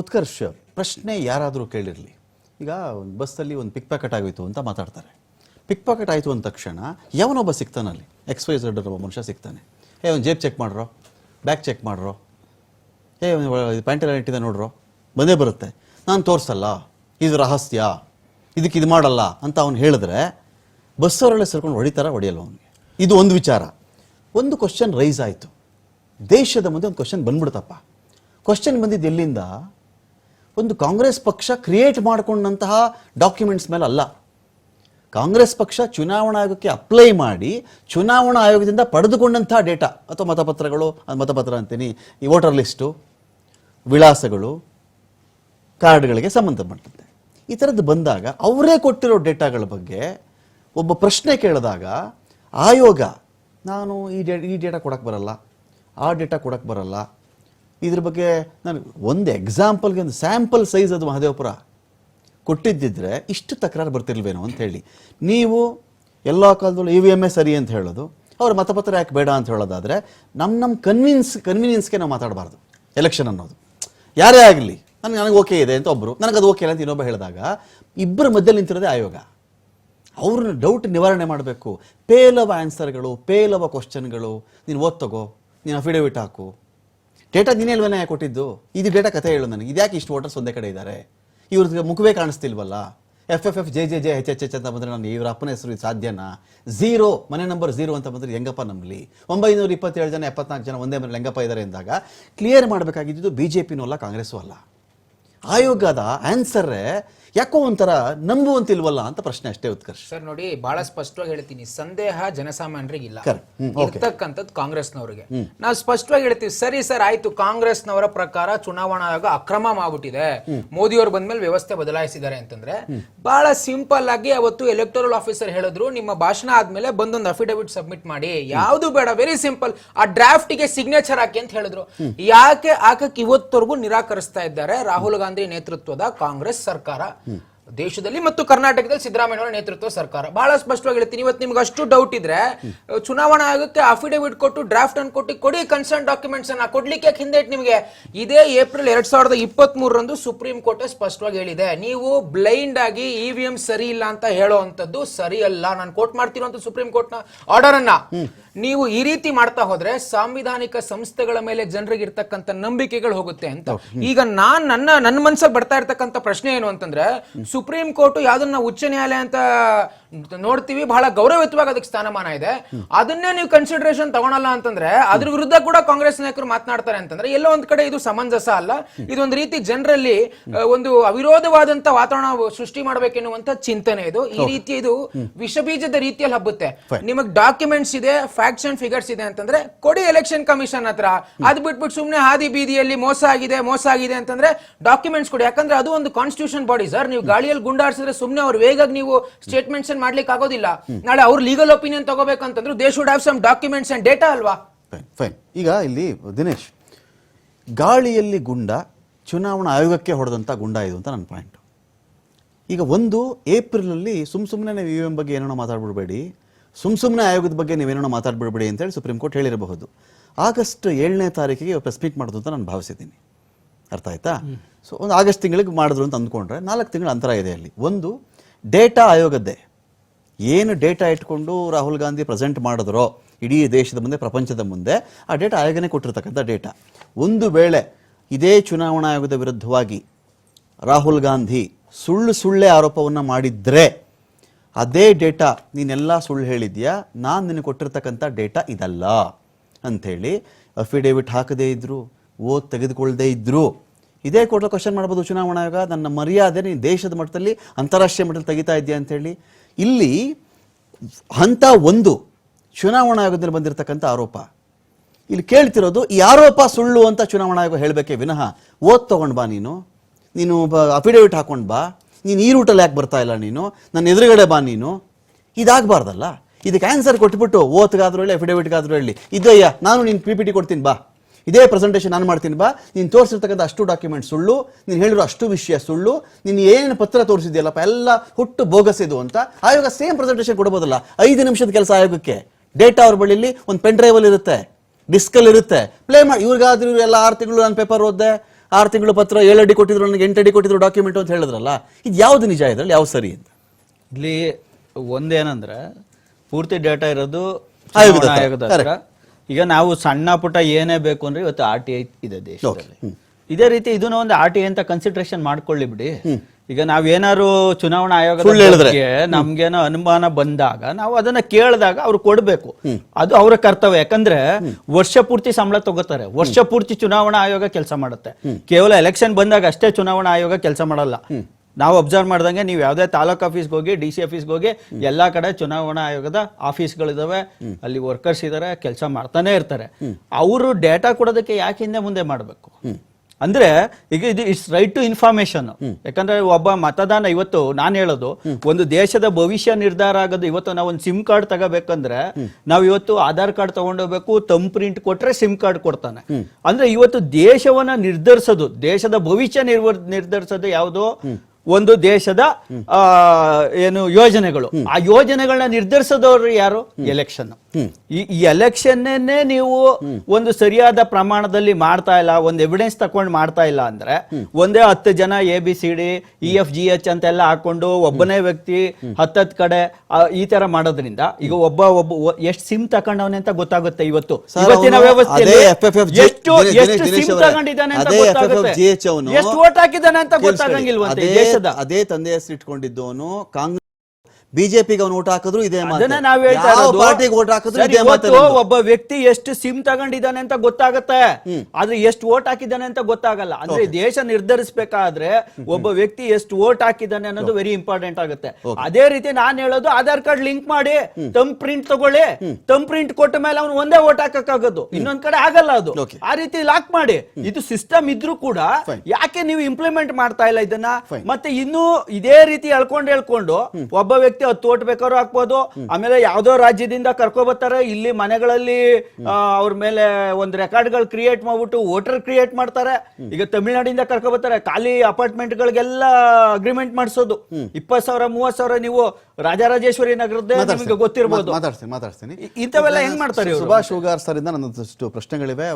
ಉತ್ಕರ್ಷ್ ಪ್ರಶ್ನೆ ಯಾರಾದರೂ ಕೇಳಿರಲಿ. ಈಗ ಒಂದು ಬಸ್ಸಲ್ಲಿ ಒಂದು ಪಿಕ್ ಪ್ಯಾಕೆಟ್ ಆಗೋಯ್ತು ಅಂತ ಮಾತಾಡ್ತಾರೆ. ಪಿಕ್ ಪ್ಯಾಕೆಟ್ ಆಯಿತು ಅಂದ ತಕ್ಷಣ ಯಾವನೊಬ್ಬ ಸಿಗ್ತಾನಲ್ಲಿ ಎಕ್ಸ್ ವೈ ಝಡ್ ಒಬ್ಬ ಮನುಷ್ಯ ಸಿಗ್ತಾನೆ ಏ ಒಂದು ಜೇಬ್ ಚೆಕ್ ಮಾಡ್ರೋ? ಬ್ಯಾಗ್ ಚೆಕ್ ಮಾಡ್ರೋ? ಏ ಪ್ಯಾಂಟೆಲ್ಲ ಇಟ್ಟಿದೆ ನೋಡ್ರೋ? ಬಂದೇ ಬರುತ್ತೆ. ನಾನು ತೋರಿಸಲ್ಲ. ಇದು ರಹಸ್ಯ. ಇದಕ್ಕೆ ಇದು ಮಾಡಲ್ಲ ಅಂತ ಅವ್ನು ಹೇಳಿದ್ರೆ ಬಸ್ಸವರಲ್ಲೇ ಸೇರ್ಕೊಂಡು ಹೊಡಿತಾರ, ಹೊಡೆಯಲ್ಲ ಅವನಿಗೆ? ಇದು ಒಂದು ವಿಚಾರ. ಒಂದು ಕ್ವಶನ್ ರೈಸ್ ಆಯಿತು. ದೇಶದ ಮುಂದೆ ಒಂದು ಕ್ವಶನ್ ಬಂದ್ಬಿಡ್ತಪ್ಪ. ಕ್ವಶನ್ ಬಂದಿದ್ದು ಎಲ್ಲಿಂದ? ಒಂದು ಕಾಂಗ್ರೆಸ್ ಪಕ್ಷ ಕ್ರಿಯೇಟ್ ಮಾಡಿಕೊಂಡಂತಹ ಡಾಕ್ಯುಮೆಂಟ್ಸ್ ಮೇಲೆ ಅಲ್ಲ ಕಾಂಗ್ರೆಸ್ ಪಕ್ಷ ಚುನಾವಣಾ ಆಯೋಗಕ್ಕೆ ಅಪ್ಲೈ ಮಾಡಿ, ಚುನಾವಣಾ ಆಯೋಗದಿಂದ ಪಡೆದುಕೊಂಡಂತಹ ಡೇಟಾ ಅಥವಾ ಮತಪತ್ರಗಳು ಮತಪತ್ರ ಅಂತೀನಿ, ಈ ವೋಟರ್ ಲಿಸ್ಟು ವಿಳಾಸಗಳು, ಕಾರ್ಡ್ಗಳಿಗೆ ಸಂಬಂಧಪಟ್ಟಂತೆ ಈ ಥರದ್ದು ಬಂದಾಗ ಅವರೇ ಕೊಟ್ಟಿರೋ ಡೇಟಾಗಳ ಬಗ್ಗೆ ಒಬ್ಬ ಪ್ರಶ್ನೆ ಕೇಳಿದಾಗ, ಆಯೋಗ, ನಾನು ಈ ಡೇ ಈ ಡೇಟಾ ಕೊಡಕ್ಕೆ ಬರಲ್ಲ. ಆ ಡೇಟಾ ಕೊಡಕ್ಕೆ ಬರಲ್ಲ. ಇದ್ರ ಬಗ್ಗೆ ನಾನು ಒಂದು ಎಕ್ಸಾಂಪಲ್ಗೆ ಒಂದು ಸ್ಯಾಂಪಲ್ ಸೈಜ್ ಅದು ಮಹದೇವಪುರ ಕೊಟ್ಟಿದ್ದಿದ್ರೆ ಇಷ್ಟು ತಕರಾರು ಬರ್ತಿರ್ವೇನೋ ಅಂತ ಹೇಳಿ. ನೀವು ಎಲ್ಲ ಕಾಲದಲ್ಲೂ ಇ ವಿ ಎಂ ಎ ಸರಿ ಅಂತ ಹೇಳೋದು, ಅವ್ರ ಮತಪತ್ರ ಯಾಕೆ ಬೇಡ ಅಂತ ಹೇಳೋದಾದರೆ ನಮ್ಮ ನಮ್ಮ ಕನ್ವಿನ್ಸ್ ಕನ್ವಿನಿಯನ್ಸ್ಗೆ ನಾವು ಮಾತಾಡಬಾರ್ದು ಎಲೆಕ್ಷನ್ ಅನ್ನೋದು. ಯಾರೇ ಆಗಲಿ, ನನಗೆ ನನಗೆ ಓಕೆ ಇದೆ ಅಂತ ಒಬ್ಬರು ನನಗೆ ಅದು ಓಕೆ ಇಲ್ಲ ಅಂತ ಇನ್ನೊಬ್ಬ ಹೇಳಿದಾಗ ಇಬ್ಬರ ಮಧ್ಯದಲ್ಲಿ ನಿಂತಿರೋದೇ ಆಯೋಗ. ಅವ್ರನ್ನ ಡೌಟ್ ನಿವಾರಣೆ ಮಾಡಬೇಕು. ಪೇಲವ ಆನ್ಸರ್ಗಳು ಪೇಲವ ಕ್ವಶನ್ಗಳು ನೀನು ಓದ್ತಗೋ ನೀನು ಅಫಿಡೇವಿಟ್ ಹಾಕು ಡೇಟಾ ನೀನೇ ಅಲ್ವೇನೆ ಕೊಟ್ಟಿದ್ದು? ಇದು ಡೇಟಾ ಕಥೆ ಹೇಳು ನನಗೆ. ಇದ್ಯಾಕೆ ಇಷ್ಟು ವೋಟರ್ಸ್ ಒಂದೇ ಕಡೆ ಇದ್ದಾರೆ? ಇವ್ರದ್ದು ಮುಖವೇ ಕಾಣಿಸ್ತಿಲ್ವಲ್ಲ? F F F J J J H H H ಅಂತ ಬಂದರೆ ನಾನು ಇವರ ಅಪ್ಪನ ಹೆಸರು ಸಾಧ್ಯನಾ? ಝೀರೋ ಮನೆ ನಂಬರ್ ಝೀರೋ ಅಂತ ಬಂದರೆ ಹೆಂಗಪ್ಪ ನಂಬಲಿ ಒಂಬೈನೂರ ಇಪ್ಪತ್ತೇಳು ಜನ, ಎಪ್ಪತ್ನಾಲ್ಕು ಜನ ಒಂದೇ ಮನೆ ಹೆಂಗಪ್ಪ ಇದ್ದಾರೆ ಅಂದಾಗ ಕ್ಲಿಯರ್ ಮಾಡಬೇಕಾಗಿದ್ದು ಬಿ ಜೆ ಪಿನೂ ಅಲ್ಲ, ಕಾಂಗ್ರೆಸ್ಸು ಅಲ್ಲ. ಆಯೋಗದ ಆನ್ಸರೇ ಯಾಕೋ ಒಂಥರ ನಂಬುವಂತಿಲ್ವಲ್ಲ ಅಂತ ಪ್ರಶ್ನೆ ಅಷ್ಟೇ ಉತ್ಕರ್ಷ. ಸರ್ ನೋಡಿ ಬಹಳ ಸ್ಪಷ್ಟವಾಗಿ ಹೇಳ್ತೀನಿ. ಸಂದೇಹ ಜನಸಾಮಾನ್ಯರಿಗೆ ಇಲ್ಲ. ಇರ್ತಕ್ಕಂಥದ್ದು ಕಾಂಗ್ರೆಸ್ನವರಿಗೆ. ನಾವು ಸ್ಪಷ್ಟವಾಗಿ ಹೇಳ್ತೀವಿ ಸರಿ ಸರ್ ಆಯ್ತು. ಕಾಂಗ್ರೆಸ್ನವರ ಪ್ರಕಾರ ಚುನಾವಣಾ ಆಗ ಅಕ್ರಮ ಮಾಡ್ಬಿಟ್ಟಿದೆ. ಮೋದಿಯವರು ಬಂದ್ಮೇಲೆ ವ್ಯವಸ್ಥೆ ಬದಲಾಯಿಸಿದ್ದಾರೆ ಅಂತಂದ್ರೆ ಬಹಳ ಸಿಂಪಲ್ ಆಗಿ ಅವತ್ತು ಎಲೆಕ್ಟೋರಲ್ ಆಫೀಸರ್ ಹೇಳಿದ್ರು ನಿಮ್ಮ ಭಾಷಣ ಆದ್ಮೇಲೆ ಬಂದೊಂದು ಅಫಿಡವಿಟ್ ಸಬ್ಮಿಟ್ ಮಾಡಿ. ಯಾವುದು ಬೇಡ ವೆರಿ ಸಿಂಪಲ್ ಆ ಡ್ರಾಫ್ಟ್ಗೆ ಸಿಗ್ನೇಚರ್ ಹಾಕಿ ಅಂತ ಹೇಳಿದ್ರು. ಯಾಕೆ ಹಾಕಕ್ಕೆ ಇವತ್ತವರೆಗೂ ನಿರಾಕರಿಸ್ತಾ ಇದ್ದಾರೆ? ರಾಹುಲ್ ಗಾಂಧಿ ನೇತೃತ್ವದ ಕಾಂಗ್ರೆಸ್ ಸರ್ಕಾರ. Hmm. ದೇಶದಲ್ಲಿ ಮತ್ತು ಕರ್ನಾಟಕದಲ್ಲಿ ಸಿದ್ದರಾಮಯ್ಯ ಅವರ ನೇತೃತ್ವ ಸರ್ಕಾರ. ಬಹಳ ಸ್ಪಷ್ಟವಾಗಿ ಹೇಳ್ತೀನಿ. ಇವತ್ತು ನಿಮ್ಗೆ ಅಷ್ಟು ಡೌಟ್ ಇದ್ರೆ ಚುನಾವಣಾ ಆಯೋಗಕ್ಕೆ ಅಫಿಡೇವಿಟ್ ಕೊಟ್ಟು ಡ್ರಾಫ್ಟ್ ಅನ್ನು ಕೊಟ್ಟು ಕೊಡಿ ಕನ್ಸರ್ನ್ ಡಾಕ್ಯುಮೆಂಟ್ಸ್ ಅನ್ನ. ಕೊಡ್ಲಿಕ್ಕೆ ಹಿಂದೆ ನಿಮಗೆ? ಇದೇ ಏಪ್ರಿಲ್ ಎರಡ್ ಸಾವಿರದ ಇಪ್ಪತ್ತ್ ಮೂರರಂದು ಸುಪ್ರೀಂ ಕೋರ್ಟ್ ಸ್ಪಷ್ಟವಾಗಿ ಹೇಳಿದೆ. ನೀವು ಬ್ಲೈಂಡ್ ಆಗಿ ಇ ವಿ ಎಂ ಸರಿ ಇಲ್ಲ ಅಂತ ಹೇಳೋ ಅಂತದ್ದು ಸರಿ ಅಲ್ಲ ನಾನು ಕೋರ್ಟ್ ಮಾಡ್ತಿರೋಂಥ ಸುಪ್ರೀಂ ಕೋರ್ಟ್ನ ಆರ್ಡರ್ ಅನ್ನ. ನೀವು ಈ ರೀತಿ ಮಾಡ್ತಾ ಹೋದ್ರೆ ಸಾಂವಿಧಾನಿಕ ಸಂಸ್ಥೆಗಳ ಮೇಲೆ ಜನರಿಗೆ ಇರ್ತಕ್ಕಂಥ ನಂಬಿಕೆಗಳು ಹೋಗುತ್ತೆ ಅಂತ. ಈಗ ನಾನ್ ನನ್ನ ನನ್ನ ಮನ್ಸಲ್ಲಿ ಬರ್ತಾ ಇರ್ತಕ್ಕಂಥ ಪ್ರಶ್ನೆ ಏನು ಅಂತಂದ್ರೆ ಸುಪ್ರೀಂ ಕೋರ್ಟ್ ಯಾವ್ದನ್ನ ಉಚ್ಚ ನ್ಯಾಯಾಲಯ ಅಂತ ನೋಡ್ತೀವಿ ಬಹಳ ಗೌರವಯುತವಾಗಿ ಅದಕ್ಕೆ ಸ್ಥಾನಮಾನ ಇದೆ. ಅದನ್ನೇ ನೀವು ಕನ್ಸಿಡರೇಷನ್ ತಗೊಳಲ್ಲ ಅಂತಂದ್ರೆ ಅದ್ರ ವಿರುದ್ಧ ಕೂಡ ಕಾಂಗ್ರೆಸ್ ನಾಯಕರು ಮಾತನಾಡ್ತಾರೆ ಅಂತಂದ್ರೆ ಎಲ್ಲೋ ಒಂದ್ ಕಡೆ ಇದು ಸಮಂಜಸ ಅಲ್ಲ. ಇದೊಂದು ರೀತಿ ಜನರಲ್ಲಿ ಒಂದು ಅವಿರೋಧವಾದಂತ ವಾತಾವರಣ ಸೃಷ್ಟಿ ಮಾಡ್ಬೇಕೆನ್ನುವಂತ ಚಿಂತನೆ ಇದು. ಈ ರೀತಿ ಇದು ವಿಷಬೀಜದ ರೀತಿಯಲ್ಲಿ ಹಬ್ಬುತ್ತೆ. ನಿಮಗ್ ಡಾಕ್ಯುಮೆಂಟ್ಸ್ ಇದೆ ಫ್ಯಾಕ್ಟ್ಸ್ ಅಂಡ್ ಫಿಗರ್ಸ್ ಇದೆ ಅಂತಂದ್ರೆ ಕೊಡಿ ಎಲೆಕ್ಷನ್ ಕಮಿಷನ್ ಹತ್ರ. ಅದ್ ಬಿಟ್ಬಿಟ್ಟು ಸುಮ್ನೆ ಹಾದಿ ಬೀದಿಯಲ್ಲಿ ಮೋಸ ಆಗಿದೆ ಮೋಸ ಆಗಿದೆ ಅಂತಂದ್ರೆ ಡಾಕ್ಯುಮೆಂಟ್ಸ್ ಕೊಡಿ. ಯಾಕಂದ್ರೆ ಅದು ಒಂದು ಕಾನ್ಸ್ಟಿಟ್ಯೂಷನ್ ಬಾಡಿ ಸರ್ ನೀವು ಗಾಳಿಯಲ್ಲಿ ಗುಂಡಾಡ್ಸಿದ್ರೆ ಸುಮ್ಮನೆ ಅವ್ರು ವೇಗ ನೀವು ಸ್ಟೇಟ್ಮೆಂಟ್ಸ್ ಮಾಡ್ಲಿಕ್ಕೆ ಆಗೋದಿಲ್ಲ. ನಾಳೆ ಅವ್ರ legal opinion ತಗೋಬೇಕಂತಂದ್ರೆ they should have some documents and data ಅಲ್ವಾ? ಫೈನ್ ಈಗ ಇಲ್ಲಿ ದಿನೇಶ್, ಗಾಳಿಯಲ್ಲಿ ಗುಂಡ ಚುನಾವಣಾ ಆಯೋಗಕ್ಕೆ ಹೊಡೆದಂಥ ಗುಂಡ ಇದು ಅಂತ ನನ್ನ ಪಾಯಿಂಟ್ ಈಗ ಒಂದು ಏಪ್ರಿಲಲ್ಲಿ ಸುಮ್ ಸುಮ್ಮನೆ ನೀವು ಇ ಬಗ್ಗೆ ಏನೇನೋ ಮಾತಾಡ್ಬಿಡ್ಬೇಡಿ, ಸುಮ್ ಸುಮ್ಮನೆ ಆಯೋಗದ ಬಗ್ಗೆ ನೀವೇನೋ ಮಾತಾಡ್ಬಿಡ್ಬೇಡಿ ಅಂತೇಳಿ ಸುಪ್ರೀಂ ಕೋರ್ಟ್ ಹೇಳಿರಬಹುದು. ಆಗಸ್ಟ್ ಏಳನೇ ತಾರೀಕಿಗೆ ಪ್ರೆಸ್ ಮೀಟ್ ಮಾಡೋದು ಅಂತ ನಾನು ಭಾವಿಸಿದ್ದೀನಿ. ಅರ್ಥ ಆಯ್ತಾ? ಸೊ ಒಂದು ಆಗಸ್ಟ್ ತಿಂಗಳಿಗೆ ಮಾಡಿದ್ರು ಅಂತ ಅಂದ್ಕೊಂಡ್ರೆ ನಾಲ್ಕು ತಿಂಗಳ ಅಂತರ ಇದೆ ಅಲ್ಲಿ. ಒಂದು, ಡೇಟಾ ಆಯೋಗದ್ದೇ. ಏನು ಡೇಟಾ ಇಟ್ಕೊಂಡು ರಾಹುಲ್ ಗಾಂಧಿ ಪ್ರೆಸೆಂಟ್ ಮಾಡಿದ್ರೋ ಇಡೀ ದೇಶದ ಮುಂದೆ, ಪ್ರಪಂಚದ ಮುಂದೆ, ಆ ಡೇಟಾ ಆಯೋಗನೇ ಕೊಟ್ಟಿರ್ತಕ್ಕಂಥ ಡೇಟಾ. ಒಂದು ವೇಳೆ ಇದೇ ಚುನಾವಣಾ ಆಯೋಗದ ವಿರುದ್ಧವಾಗಿ ರಾಹುಲ್ ಗಾಂಧಿ ಸುಳ್ಳು ಸುಳ್ಳೆ ಆರೋಪವನ್ನು ಮಾಡಿದ್ರೆ ಅದೇ ಡೇಟಾ ನೀನೆಲ್ಲ ಸುಳ್ಳು ಹೇಳಿದ್ಯಾ? ನಾನು ನಿನಗೆ ಕೊಟ್ಟಿರ್ತಕ್ಕಂಥ ಡೇಟಾ ಇದಲ್ಲ. ಅಂಥೇಳಿ ಅಫಿಡೇವಿಟ್ ಹಾಕದೇ ಇದ್ರು. ಓದ್ ತೆಗೆದುಕೊಳ್ಳದೇ ಇದ್ರು ಇದೇ ಕೋರ್ಟಲ್ಲಿ ಕ್ವಶನ್ ಮಾಡ್ಬೋದು ಚುನಾವಣಾ ಆಯೋಗ. ನನ್ನ ಮರ್ಯಾದೆ ನೀನು ದೇಶದ ಮಟ್ಟದಲ್ಲಿ, ಅಂತಾರಾಷ್ಟ್ರೀಯ ಮಟ್ಟದಲ್ಲಿ ತೆಗಿತಾ ಇದೆಯಾ ಅಂತೇಳಿ ಇಲ್ಲಿ ಹಂತ ಒಂದು, ಚುನಾವಣಾ ಆಯೋಗದಲ್ಲಿ ಬಂದಿರತಕ್ಕಂಥ ಆರೋಪ. ಇಲ್ಲಿ ಕೇಳ್ತಿರೋದು, ಈ ಆರೋಪ ಸುಳ್ಳು ಅಂತ ಚುನಾವಣಾ ಆಯೋಗ ಹೇಳಬೇಕೆ ವಿನಃ. ಓದ್ ತೊಗೊಂಡು ಬಾ ನೀನು. ನೀನು ಅಫಿಡೇವಿಟ್ ಹಾಕೊಂಡು ಬಾ. ನೀನು ಈ ರೂಟಲ್ಲಿ ಯಾಕೆ ಬರ್ತಾ ಇಲ್ಲ ನೀನು? ನನ್ನ ಎದುರುಗಡೆ ಬಾ ನೀನು. ಇದಾಗಬಾರ್ದಲ್ಲ. ಇದಕ್ಕೆ ಆನ್ಸರ್ ಕೊಟ್ಬಿಟ್ಟು ಓತ್ಗಾದ್ರೂ ಹೇಳಿ ಅಫಿಡೇವಿಟ್ಗಾದ್ರೂ ಹೇಳಿ. ಇದಯ್ಯ ನಾನು ನಿನ್ನ ಪಿ ಪಿ ಟಿ ಕೊಡ್ತೀನಿ, ಬಾ. ಇದೇ ಪ್ರೆಸೆಂಟೇಷನ್ ನಾನು ಮಾಡ್ತೀನಿ. ಬಾ ನೀನು ತೋರಿಸಿರ್ತಕ್ಕಂಥ ಅಷ್ಟು ಡಾಕ್ಯುಮೆಂಟ್ ಸುಳ್ಳು ನೀನು ಹೇಳಿರೋ ಅಷ್ಟು ವಿಷಯ ಸುಳ್ಳು ನೀನು ಏನು ಪತ್ರ ತೋರಿಸಿದೆಯಲ್ಲಪ್ಪ ಎಲ್ಲ ಹುಟ್ಟು ಬೋಗಸಿದು ಅಂತ. ಆಯೋಗ ಸೇಮ್ ಪ್ರೆಸೆಂಟೇಷನ್ ಕೊಡ್ಬೋದಲ್ಲ ಐದು ನಿಮಿಷದ ಕೆಲಸ ಆಯೋಗಕ್ಕೆ. ಡೇಟಾ ಅವ್ರ ಬಳಿಲಿ ಒಂದು ಪೆನ್ ಡ್ರೈವಲ್ ಇರುತ್ತೆ ಡಿಸ್ಕಲ್ ಇರುತ್ತೆ. ಪ್ಲೇ ಮಾಡಿ ಇವ್ರಿಗಾದ್ರೂ ಎಲ್ಲ ಆರು ತಿಂಗಳು ನಾನು ಪೇಪರ್ ಓದಿದೆ ಆರು ತಿಂಗಳು ಪತ್ರ ಏಳು ಅಡಿ ಕೊಟ್ಟಿದ್ರು ನನಗೆ ಎಂಟು ಅಡಿ ಕೊಟ್ಟಿದ್ರು ಡಾಕ್ಯುಮೆಂಟ್ ಅಂತ ಹೇಳಿದ್ರಲ್ಲ ಇದು ಯಾವ್ದು ನಿಜ ಇದ್ರಲ್ಲಿ ಯಾವ ಸರಿ ಅಂತ? ಇಲ್ಲಿ ಒಂದೇನಂದ್ರೆ ಪೂರ್ತಿ ಡೇಟಾ ಇರೋದು ಆಯೋಗದ ಹತ್ರ. ಈಗ ನಾವು ಸಣ್ಣ ಪುಟ್ಟ ಏನೇ ಬೇಕು ಅಂದ್ರೆ ಇವತ್ತು ಆರ್ ಟಿ ಐ ಇದೆ ದೇಶದಲ್ಲಿ. ಇದೇ ರೀತಿ ಇದನ್ನ ಒಂದು ಆರ್ ಟಿ ಐ ಅಂತ ಕನ್ಸಿಡರೇಷನ್ ಮಾಡ್ಕೊಳ್ಳಿ ಬಿಡಿ. ಈಗ ನಾವೇನಾದ್ರು ಚುನಾವಣಾ ಆಯೋಗದ ನಮ್ಗೇನೋ ಅನುಮಾನ ಬಂದಾಗ ನಾವು ಅದನ್ನ ಕೇಳಿದಾಗ ಅವ್ರು ಕೊಡ್ಬೇಕು. ಅದು ಅವರ ಕರ್ತವ್ಯ. ಯಾಕಂದ್ರೆ ವರ್ಷ ಪೂರ್ತಿ ಸಂಬಳ ತಗೋತಾರೆ. ವರ್ಷ ಪೂರ್ತಿ ಚುನಾವಣಾ ಆಯೋಗ ಕೆಲಸ ಮಾಡುತ್ತೆ. ಕೇವಲ ಎಲೆಕ್ಷನ್ ಬಂದಾಗ ಅಷ್ಟೇ ಚುನಾವಣಾ ಆಯೋಗ ಕೆಲಸ ಮಾಡಲ್ಲ. ನಾವು ಅಬ್ಸರ್ವ್ ಮಾಡ್ದಂಗೆ ನೀವು ಯಾವುದೇ ತಾಲೂಕ್ ಆಫೀಸ್ಗೆ ಹೋಗಿ ಡಿ ಸಿ ಆಫೀಸ್ಗೆ ಹೋಗಿ ಎಲ್ಲಾ ಕಡೆ ಚುನಾವಣಾ ಆಯೋಗದ ಆಫೀಸ್ಗಳಿದಾವೆ ಅಲ್ಲಿ ವರ್ಕರ್ಸ್ ಇದಾರೆ, ಕೆಲಸ ಮಾಡ್ತಾನೆ ಇರ್ತಾರೆ. ಅವರು ಡೇಟಾ ಕೊಡೋದಕ್ಕೆ ಯಾಕೆ ಹಿಂದೆ ಮುಂದೆ ಮಾಡಬೇಕು? ಅಂದ್ರೆ ಈಗ ಇದು ಇಟ್ಸ್ ರೈಟ್ ಟು ಇನ್ಫಾರ್ಮೇಶನ್ ಯಾಕಂದ್ರೆ ಒಬ್ಬ ಮತದಾನ ಇವತ್ತು ನಾನು ಹೇಳೋದು, ಒಂದು ದೇಶದ ಭವಿಷ್ಯ ನಿರ್ಧಾರ ಆಗೋದು, ಇವತ್ತು ನಾವು ಒಂದು ಸಿಮ್ ಕಾರ್ಡ್ ತಗೋಬೇಕಂದ್ರೆ ನಾವು ಇವತ್ತು ಆಧಾರ್ ಕಾರ್ಡ್ ತಗೊಂಡೋಗ್ಬೇಕು ತಮ್ ಪ್ರಿಂಟ್ ಕೊಟ್ರೆ ಸಿಮ್ ಕಾರ್ಡ್ ಕೊಡ್ತಾನೆ. ಅಂದ್ರೆ ಇವತ್ತು ದೇಶವನ್ನ ನಿರ್ಧರಿಸೋದು, ದೇಶದ ಭವಿಷ್ಯ ನಿರ್ಧರಿಸೋದು ಯಾವುದು? ಒಂದು ದೇಶದ ಏನು ಯೋಜನೆಗಳು. ಆ ಯೋಜನೆಗಳನ್ನ ನಿರ್ಧರಿಸೋದವ್ರು ಯಾರು? ಎಲೆಕ್ಷನ್ ಈ ಎಲೆಕ್ಷನ್ನೇ ನೀವು ಒಂದು ಸರಿಯಾದ ಪ್ರಮಾಣದಲ್ಲಿ ಮಾಡ್ತಾ ಇಲ್ಲ ಒಂದು ಎವಿಡೆನ್ಸ್ ತಕೊಂಡು ಮಾಡ್ತಾ ಇಲ್ಲ ಅಂದ್ರೆ ಒಂದೇ ಹತ್ತು ಜನ A B C D E F G H ಅಂತೆಲ್ಲ ಹಾಕೊಂಡು ಒಬ್ಬನೇ ವ್ಯಕ್ತಿ ಹತ್ತತ್ ಕಡೆ ಈ ತರ ಮಾಡೋದ್ರಿಂದ ಈಗ ಒಬ್ಬ ಒಬ್ಬ ಎಷ್ಟು ಸಿಮ್ ತಕೊಂಡವನೆ ಅಂತ ಗೊತ್ತಾಗುತ್ತೆ ಇವತ್ತು. ಇವತ್ತಿನ ವ್ಯವಸ್ಥೆ ಎಷ್ಟು ಸಿಮ್ ತಗೊಂಡಿದ್ದಾನೆ ಅಂತ ಗೊತ್ತಾಗುತ್ತೆ. ಎಷ್ಟು ಓಟ್ ಹಾಕಿದ್ದಾನೆ ಅಂತ. ಗೊತ್ತಾಗಂಗಿಲ್ವಂತೆ. ಅದೇ ತಂದೆಯ ಹೆಸರು ಇಟ್ಕೊಂಡಿದ್ದವನು ಕಾಂಗ್ರೆಸ್ ಬಿಜೆಪಿಗೆ ಅವನು ಓಟ್ ಹಾಕಿದ್ರು ಇದೇ ಪಾರ್ಟಿಗೆ ಓಟ್ ಹಾಕಿದ್ರು ಇದೇ ಮಾತು ಒಬ್ಬ ವ್ಯಕ್ತಿ ಎಷ್ಟು ಸಿಮ್ ತಗೊಂಡಿದ್ದಾನೆ ಅಂತ ಗೊತ್ತಾಗತ್ತೆ. ಆದ್ರೆ ಎಷ್ಟು ಓಟ್ ಹಾಕಿದ್ದಾನೆ ಅಂತ ಗೊತ್ತಾಗಲ್ಲ. ಅಂದ್ರೆ ದೇಶ ನಿರ್ಧರಿಸಬೇಕಾದ್ರೆ ಒಬ್ಬ ವ್ಯಕ್ತಿ ಎಷ್ಟು ಓಟ್ ಹಾಕಿದ್ದಾನೆ ಅನ್ನೋದು ವೆರಿ ಇಂಪಾರ್ಟೆಂಟ್ ಆಗುತ್ತೆ. ಅದೇ ರೀತಿ ನಾನು ಹೇಳೋದು ಆಧಾರ್ ಕಾರ್ಡ್ ಲಿಂಕ್ ಮಾಡಿ ತಮ್ ಪ್ರಿಂಟ್ ತಗೊಳ್ಳಿ. ತಮ್ ಪ್ರಿಂಟ್ ಕೊಟ್ಟ ಮೇಲೆ ಅವ್ನು ಒಂದೇ ಓಟ್ ಹಾಕಕ್ಕಾಗೋದು. ಇನ್ನೊಂದ್ ಕಡೆ ಆಗಲ್ಲ ಅದು. ಆ ರೀತಿ ಲಾಕ್ ಮಾಡಿ. ಇದು ಸಿಸ್ಟಮ್ ಇದ್ರೂ ಕೂಡ ಯಾಕೆ ನೀವು ಇಂಪ್ಲಿಮೆಂಟ್ ಮಾಡ್ತಾ ಇಲ್ಲ ಇದನ್ನ? ಮತ್ತೆ ಇನ್ನೂ ಇದೇ ರೀತಿ ಹೇಳ್ಕೊಂಡು ಹೇಳ್ಕೊಂಡು ಒಬ್ಬ ವ್ಯಕ್ತಿ ಹತ್ತು ಓಟ್ ಬೇಕಾದ್ರೂ ಹಾಕ್ಬೋದು. ಆಮೇಲೆ ಯಾವ್ದೋ ರಾಜ್ಯದಿಂದ ಕರ್ಕೊ ಬರ್ತಾರೆ. ಇಲ್ಲಿ ಮನೆಗಳಲ್ಲಿ ಅವ್ರ ಮೇಲೆ ಒಂದ್ ರೆಕಾರ್ಡ್ಗಳು ಕ್ರಿಯೇಟ್ ಮಾಡ್ಬಿಟ್ಟು ವೋಟರ್ ಕ್ರಿಯೇಟ್ ಮಾಡ್ತಾರೆ. ಈಗ ತಮಿಳ್ನಾಡಿಂದ ಕರ್ಕೊ ಬರ್ತಾರೆ. ಖಾಲಿ ಅಪಾರ್ಟ್ಮೆಂಟ್ ಗಳಿಗೆಲ್ಲ ಅಗ್ರಿಮೆಂಟ್ ಮಾಡಿಸೋದು. ಇಪ್ಪತ್ ಸಾವಿರ ಮೂವತ್ ಸಾವಿರ ನೀವು ರಾಜರಾಜೇಶ್ವರಿ ನಗರದ್ದೇ ನಿಮಗೆ ಗೊತ್ತಿರ್ಬೋದು. ಮಾತಾಡ್ತೀನಿ ಮಾತಾಡ್ತೀನಿ ಇಂಥವೆಲ್ಲ ಹೆಂಗ್ ಮಾಡ್ತಾರೆ? ಸುಭಾಷ್ ಹುಗಾರ್ ಸರ್ ಇಂದ ನನ್ನಷ್ಟು ಪ್ರಶ್ನೆಗಳಿವೆ.